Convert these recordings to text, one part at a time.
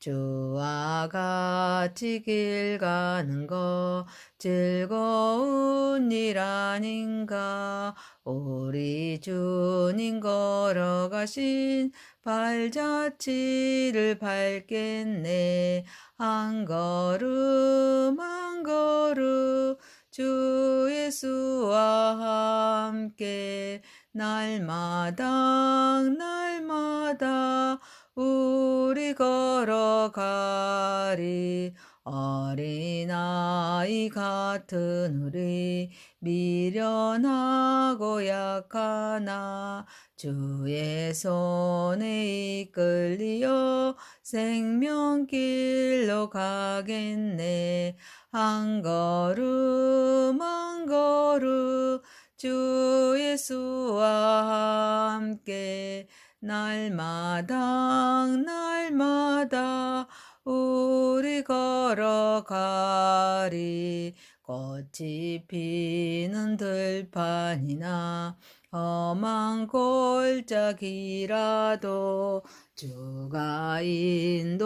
주와 같이 길 가는 거 즐거운 일 아닌가? 우리 주님 걸어가신 발자취를 밟겠네. 한 걸음 한 걸음 주 예수와 함께 날마다 날마다 우리 걸어가리 어린아이 같은 우리 미련하고 약하나 주의 손에 이끌리어 생명길로 가겠네. 한 걸음 한 걸음 주 예수와 함께 날마다 날마다 우리 걸어가리. 꽃이 피는 들판이나 험한 골짜기라도 주가 인도하는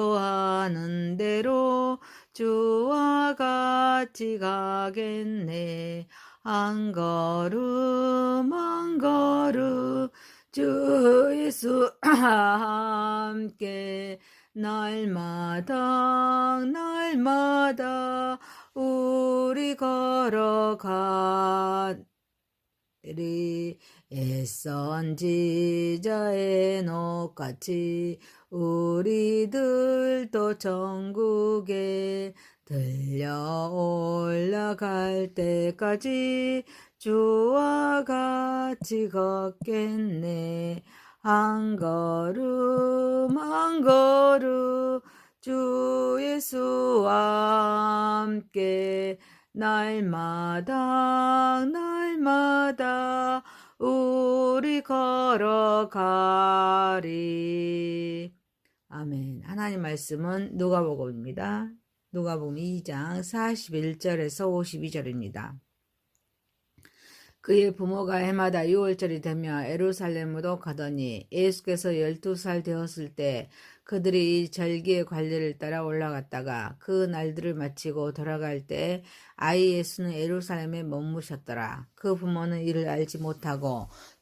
대로 주와 같이 가겠네. 한 걸음 한 걸음 주 예수 함께 날마다 날마다 우리 걸어가리. 애선 지자의 녹같이 우리들도 천국에 들려 올라갈 때까지 주와 같이 걷겠네. 한 걸음 한 걸음 주 예수와 함께 날마다 날마다 우리 걸어가리. 아멘. 하나님 말씀은 누가복음입니다. 누가복음 2장 41절에서 52절입니다 그의 부모가 해마다 6월절이 되며 에루살렘으로 가더니 예수께서 열두 살 되었을 때 그들이 이 절기의 관례를 따라 올라갔다가 그 날들을 마치고 돌아갈 때 아이 예수는 에루살렘에 머무셨더라. 그 부모는 이를 알지 못하고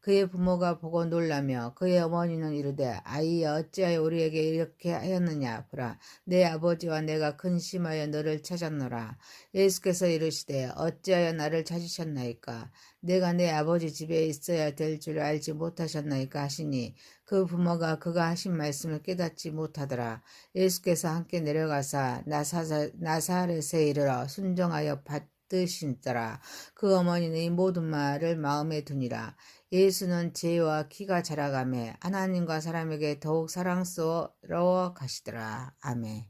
그의 부모가 보고 놀라며 그의 어머니는 이르되 아이여 어찌하여 우리에게 이렇게 하였느냐? 보라 내 아버지와 내가 근심하여 너를 찾았노라. 예수께서 이르시되 어찌하여 나를 찾으셨나이까? 내가 내 아버지 집에 있어야 될 줄 알지 못하셨나이까 하시니 그 부모가 그가 하신 말씀을 깨닫지 못하더라. 예수께서 함께 내려가사 나사렛에 이르러 순정하여 받 드신더라 그 어머니는 이 모든 말을 마음에 두니라 예수는 지혜와 키가 자라가매 하나님과 사람에게 더욱 사랑스러워 가시더라. 아멘.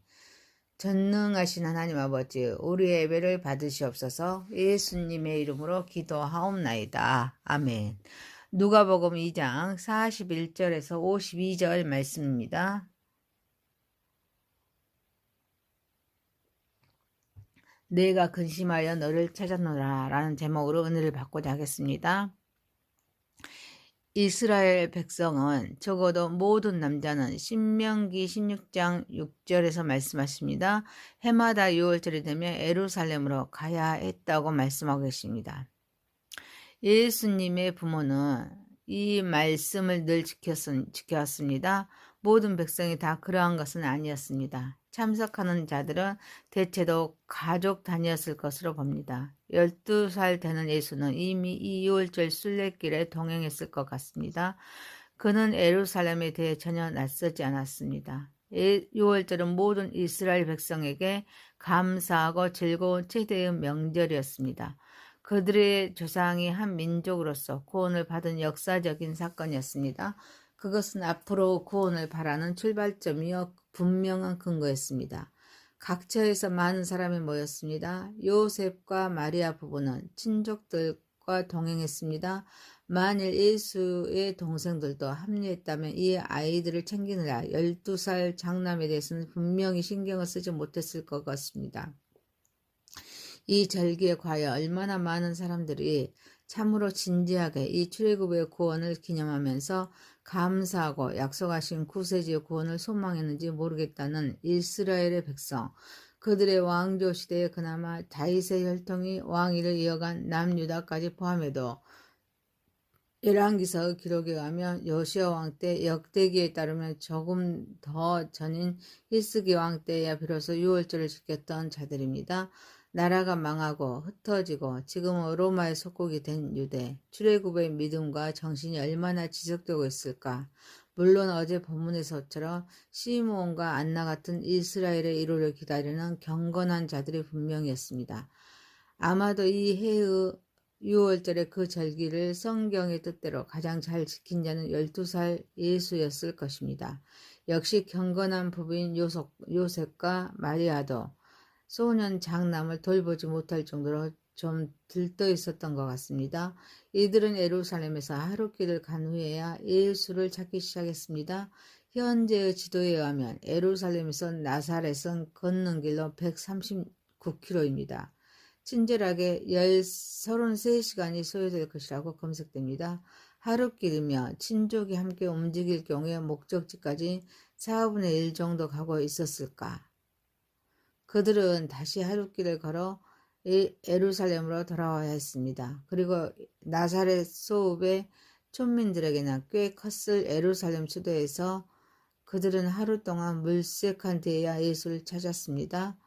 전능하신 하나님 아버지, 우리의 예배를 받으시옵소서 예수님의 이름으로 기도하옵나이다. 아멘. 누가복음 2장 41절에서 52절 말씀입니다. 내가 근심하여 너를 찾았노라 라는 제목으로 은혜를 받고자 하겠습니다. 이스라엘 백성은 적어도 모든 남자는 신명기 16장 6절에서 말씀하십니다. 해마다 6월절이 되면 에루살렘으로 가야 했다고 말씀하고 계십니다. 예수님의 부모는 이 말씀을 늘 지켰, 지켜왔습니다. 모든 백성이 다 그러한 것은 아니었습니다. 참석하는 자들은 대체도 가족 단위였을 것으로 봅니다. 12살 되는 예수는 이미 이 6월절 순례길에 동행했을 것 같습니다. 그는 에루살렘에 대해 전혀 낯서지 않았습니다. 6월절은 모든 이스라엘 백성에게 감사하고 즐거운 최대의 명절이었습니다. 그들의 조상이 한 민족으로서 구원을 받은 역사적인 사건이었습니다. 그것은 앞으로 구원을 바라는 출발점이요 분명한 근거였습니다. 각처에서 많은 사람이 모였습니다. 요셉과 마리아 부부는 친족들과 동행했습니다. 만일 예수의 동생들도 합류했다면 이 아이들을 챙기느라 12살 장남에 대해서는 분명히 신경을 쓰지 못했을 것 같습니다. 이 절기에 과연 얼마나 많은 사람들이 참으로 진지하게 이 출애굽의 구원을 기념하면서 감사하고 약속하신 구세주의 구원을 소망했는지 모르겠다는 이스라엘의 백성, 그들의 왕조 시대에 그나마 다윗의 혈통이 왕위를 이어간 남유다까지 포함해도 열왕기서 기록에 가면 여시아 왕 때 역대기에 따르면 조금 더 전인 히스기 왕 때야 비로소 유월절을 지켰던 자들입니다. 나라가 망하고 흩어지고 지금은 로마의 속국이 된 유대, 출애굽의 믿음과 정신이 얼마나 지속되고 있을까? 물론 어제 본문에서처럼 시므온과 안나 같은 이스라엘의 이루를 기다리는 경건한 자들이 분명했습니다. 아마도 이 해의 6월절의 그 절기를 성경의 뜻대로 가장 잘 지킨 자는 12살 예수였을 것입니다. 역시 경건한 부부인 요셉, 요셉과 마리아도 소년 장남을 돌보지 못할 정도로 좀 들떠 있었던 것 같습니다. 이들은 에루살렘에서 하루 길을 간 후에야 예수를 찾기 시작했습니다. 현재의 지도에 의하면 에루살렘에서 나사렛은 걷는 길로 139km입니다. 친절하게 33시간이 소요될 것이라고 검색됩니다. 하루길이며 친족이 함께 움직일 경우에 목적지까지 4분의 1 정도 가고 있었을까? 그들은 다시 하룻길을 걸어 에루살렘으로 돌아와야 했습니다. 그리고 나사렛 소읍의 촌민들에게는 꽤 컸을 에루살렘 수도에서 그들은 하루 동안 물색한 뒤에야 예수를 찾았습니다.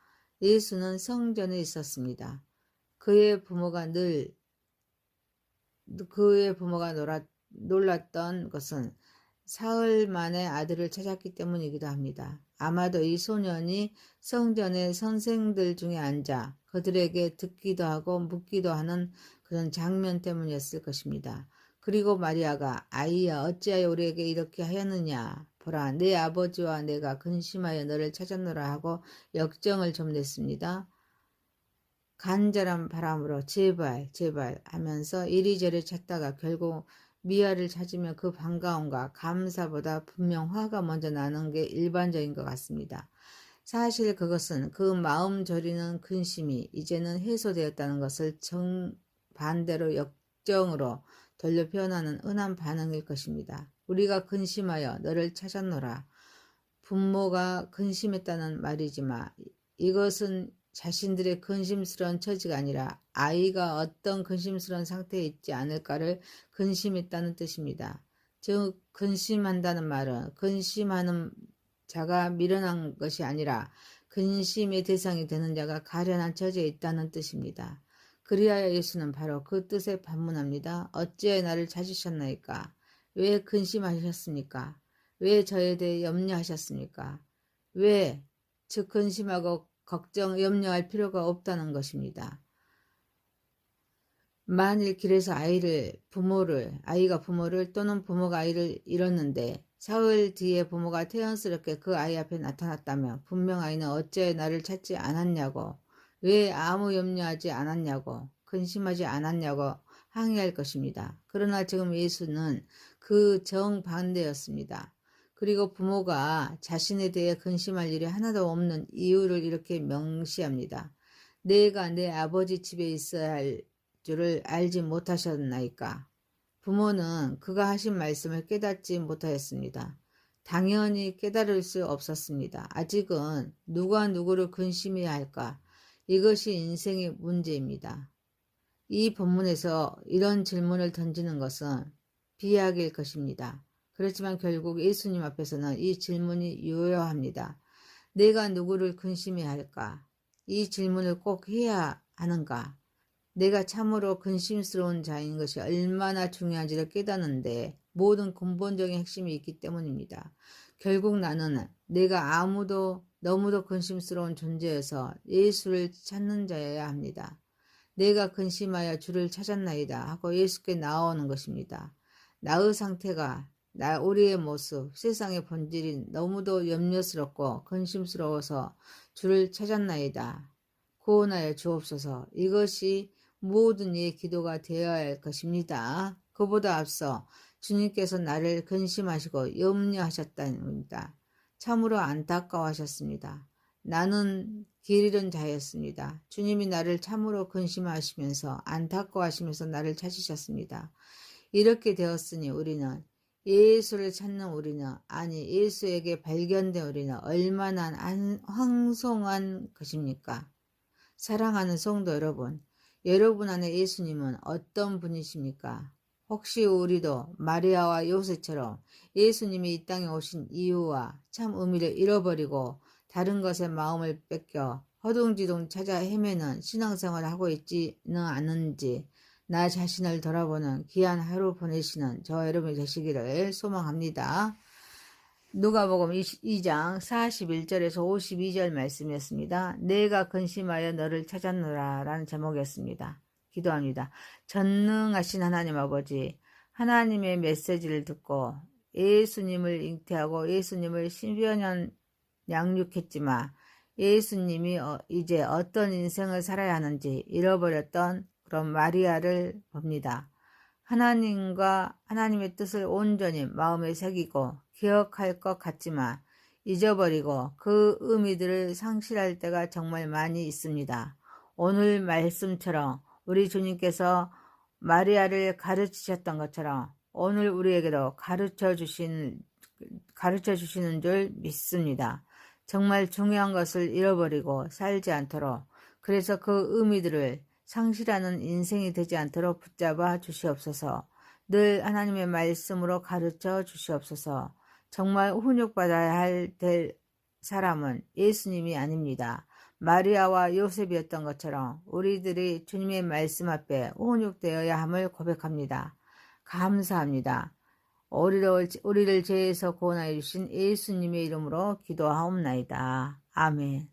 예수는 성전에 있었습니다. 그의 부모가 늘 그의 부모가 놀았, 놀랐던 것은 사흘 만에 아들을 찾았기 때문이기도 합니다. 아마도 이 소년이 성전의 선생들 중에 앉아 그들에게 듣기도 하고 묻기도 하는 그런 장면 때문이었을 것입니다. 그리고 마리아가 아이야 어찌하여 우리에게 이렇게 하였느냐 보라 내 아버지와 내가 근심하여 너를 찾았노라 하고 역정을 좀 냈습니다. 간절한 바람으로 제발 제발 하면서 이리저리 찾다가 결국 미아를 찾으면 그 반가움과 감사보다 분명 화가 먼저 나는 게 일반적인 것 같습니다. 사실 그것은 그 마음 저리는 근심이 이제는 해소되었다는 것을 정반대로 역정으로 돌려 표현하는 흔한 반응일 것입니다. 우리가 근심하여 너를 찾았노라. 부모가 근심했다는 말이지만 이것은 자신들의 근심스러운 처지가 아니라 아이가 어떤 근심스러운 상태에 있지 않을까를 근심했다는 뜻입니다. 즉 근심한다는 말은 근심하는 자가 미련한 것이 아니라 근심의 대상이 되는 자가 가련한 처지에 있다는 뜻입니다. 그리하여 예수는 바로 그 뜻에 반문합니다. 어찌해 나를 찾으셨나이까? 왜 근심하셨습니까? 왜 저에 대해 염려하셨습니까? 왜, 즉 근심하고 걱정, 염려할 필요가 없다는 것입니다. 만일 길에서 아이를, 부모를, 아이가 부모를 또는 부모가 아이를 잃었는데 사흘 뒤에 부모가 태연스럽게 그 아이 앞에 나타났다면 분명 아이는 어째 나를 찾지 않았냐고, 왜 아무 염려하지 않았냐고, 근심하지 않았냐고 항의할 것입니다. 그러나 지금 예수는 그 정반대였습니다. 그리고 부모가 자신에 대해 근심할 일이 하나도 없는 이유를 이렇게 명시합니다. 내가 내 아버지 집에 있어야 할 줄을 알지 못하셨나이까. 부모는 그가 하신 말씀을 깨닫지 못하였습니다. 당연히 깨달을 수 없었습니다. 아직은 누가 누구를 근심해야 할까? 이것이 인생의 문제입니다. 이 본문에서 이런 질문을 던지는 것은 비약일 것입니다. 그렇지만 결국 예수님 앞에서는 이 질문이 유효합니다. 내가 누구를 근심해야 할까? 이 질문을 꼭 해야 하는가? 내가 참으로 근심스러운 자인 것이 얼마나 중요한지를 깨닫는데 모든 근본적인 핵심이 있기 때문입니다. 결국 나는 내가 아무도 너무도 근심스러운 존재여서 예수를 찾는 자여야 합니다. 내가 근심하여 주를 찾았나이다 하고 예수께 나오는 것입니다. 나의 상태가 나 우리의 모습, 세상의 본질이 너무도 염려스럽고 근심스러워서 주를 찾았나이다. 구원하여 주옵소서. 이것이 모든 이의 기도가 되어야 할 것입니다. 그보다 앞서 주님께서 나를 근심하시고 염려하셨답니다. 참으로 안타까워하셨습니다. 나는 길 잃은 자였습니다. 주님이 나를 참으로 근심하시면서 안타까워하시면서 나를 찾으셨습니다. 이렇게 되었으니 우리는 예수를 찾는 우리는 아니 예수에게 발견된 우리는 얼마나 안, 황송한 것입니까? 사랑하는 성도 여러분, 여러분 안에 예수님은 어떤 분이십니까? 혹시 우리도 마리아와 요셉처럼 예수님이 이 땅에 오신 이유와 참 의미를 잃어버리고 다른 것에 마음을 뺏겨 허둥지둥 찾아 헤매는 신앙생활을 하고 있지는 않은지 나 자신을 돌아보는 귀한 하루 보내시는 저 여러분이 되시기를 소망합니다. 누가복음 2장 41절에서 52절 말씀이었습니다. 내가 근심하여 너를 찾았노라 라는 제목이었습니다. 기도합니다. 전능하신 하나님 아버지 하나님의 메시지를 듣고 예수님을 잉태하고 예수님을 10여 년 양육했지만 예수님이 어, 이제 어떤 인생을 살아야 하는지 잃어버렸던 그런 마리아를 봅니다. 하나님과 하나님의 뜻을 온전히 마음에 새기고 기억할 것 같지만 잊어버리고 그 의미들을 상실할 때가 정말 많이 있습니다. 오늘 말씀처럼 우리 주님께서 마리아를 가르치셨던 것처럼 오늘 우리에게도 가르쳐 주신 가르쳐 주시는 줄 믿습니다. 정말 중요한 것을 잃어버리고 살지 않도록 그래서 그 의미들을 상실하는 인생이 되지 않도록 붙잡아 주시옵소서. 늘 하나님의 말씀으로 가르쳐 주시옵소서. 정말 훈육받아야 할 될 사람은 예수님이 아닙니다. 마리아와 요셉이었던 것처럼 우리들이 주님의 말씀 앞에 훈육되어야 함을 고백합니다. 감사합니다. 우리를, 죄에서 구원하여 주신 예수님의 이름으로 기도하옵나이다. 아멘.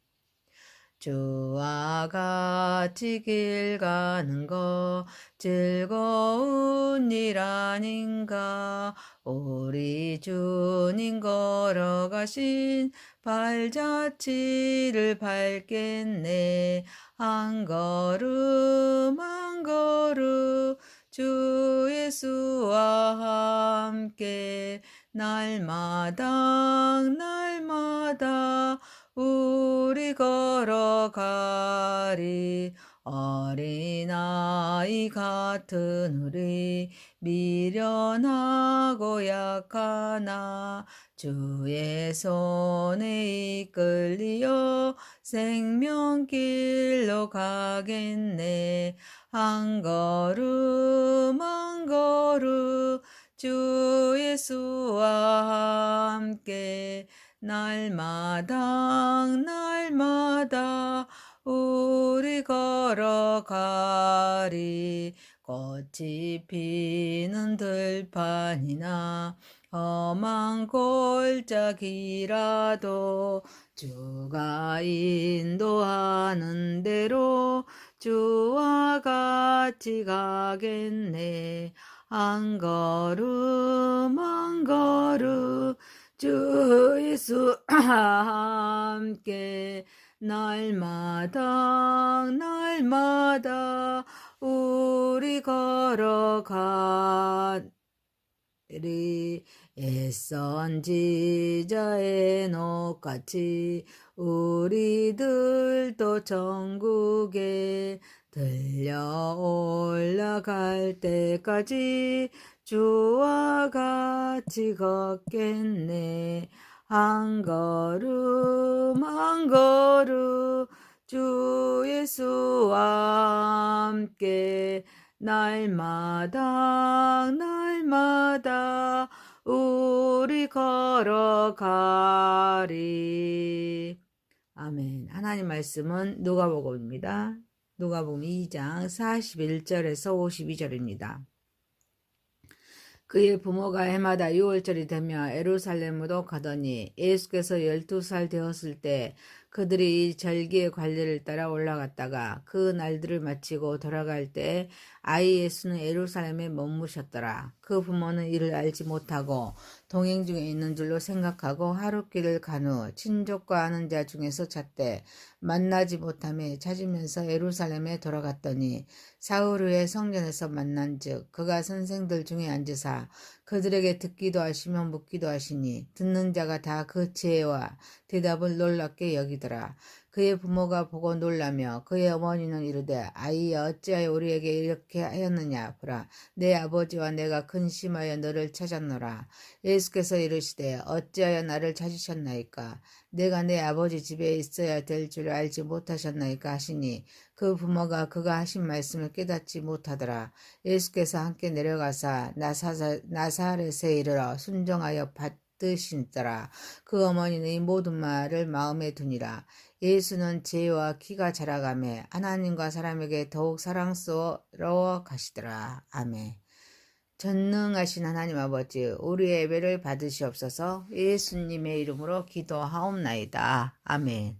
주와 같이 길 가는 거 즐거운 일 아닌가? 우리 주님 걸어가신 발자취를 밟겠네. 한 걸음 한 걸음 주 예수와 함께 날마다 날마다 우리 걸어가리 어린아이 같은 우리 미련하고 약하나 주의 손에 이끌리어 생명길로 가겠네. 한 걸음 한 걸음 주 예수와 함께 날마다 날마다 우리 걸어가리. 꽃이 피는 들판이나 험한 골짜기라도 주가 인도하는 대로 주와 같이 가겠네. 한 걸음 한 걸음 주 예수와 함께 날마다 날마다 우리 걸어가리 애선 지자의 녹같이 우리들도 천국에 들려 올라갈 때까지 주와 같이 걷겠네. 한 걸음 한 걸음 주 예수와 함께 날마다 날마다 우리 걸어가리. 아멘. 하나님 말씀은 누가복음입니다. 누가복음 2장 41절에서 52절입니다 그의 부모가 해마다 6월절이 되며 에루살렘으로 가더니 예수께서 열두 살 되었을 때 그들이 이 절기의 관례를 따라 올라갔다가 그 날들을 마치고 돌아갈 때 아이 예수는 에루살렘에 머무셨더라. 그 부모는 이를 알지 못하고 동행 중에 있는 줄로 생각하고 하룻길을 간 후 친족과 아는 자 중에서 찾되 만나지 못함에 찾으면서 에루살렘에 돌아갔더니 사흘 후에 성전에서 만난즉 그가 선생들 중에 앉으사 그들에게 듣기도 하시며 묻기도 하시니 듣는 자가 다 그 지혜와 대답을 놀랍게 여기더라. 그의 부모가 보고 놀라며 그의 어머니는 이르되 아이야 어찌하여 우리에게 이렇게 하였느냐? 보라 내 아버지와 내가 근심하여 너를 찾았노라. 예수께서 이르시되 어찌하여 나를 찾으셨나이까? 내가 내 아버지 집에 있어야 될 줄 알지 못하셨나이까 하시니 그 부모가 그가 하신 말씀을 깨닫지 못하더라. 예수께서 함께 내려가사 나사, 나사렛에 이르러 순종하여 받 드신더라 그 어머니는 이 모든 말을 마음에 두니라 예수는 지혜와 키가 자라가매 하나님과 사람에게 더욱 사랑스러워 가시더라. 아멘. 전능하신 하나님 아버지, 우리의 예배를 받으시옵소서 예수님의 이름으로 기도하옵나이다. 아멘.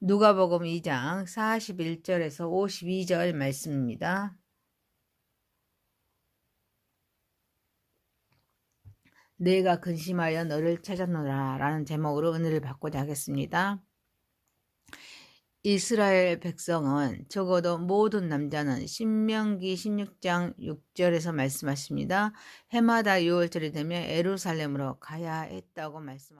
누가복음 2장 41절에서 52절 말씀입니다. 내가 근심하여 너를 찾았노라 라는 제목으로 은혜를 받고자 하겠습니다. 이스라엘 백성은 적어도 모든 남자는 신명기 16장 6절에서 말씀하십니다. 해마다 6월절이 되면 에루살렘으로 가야 했다고 말씀합니다.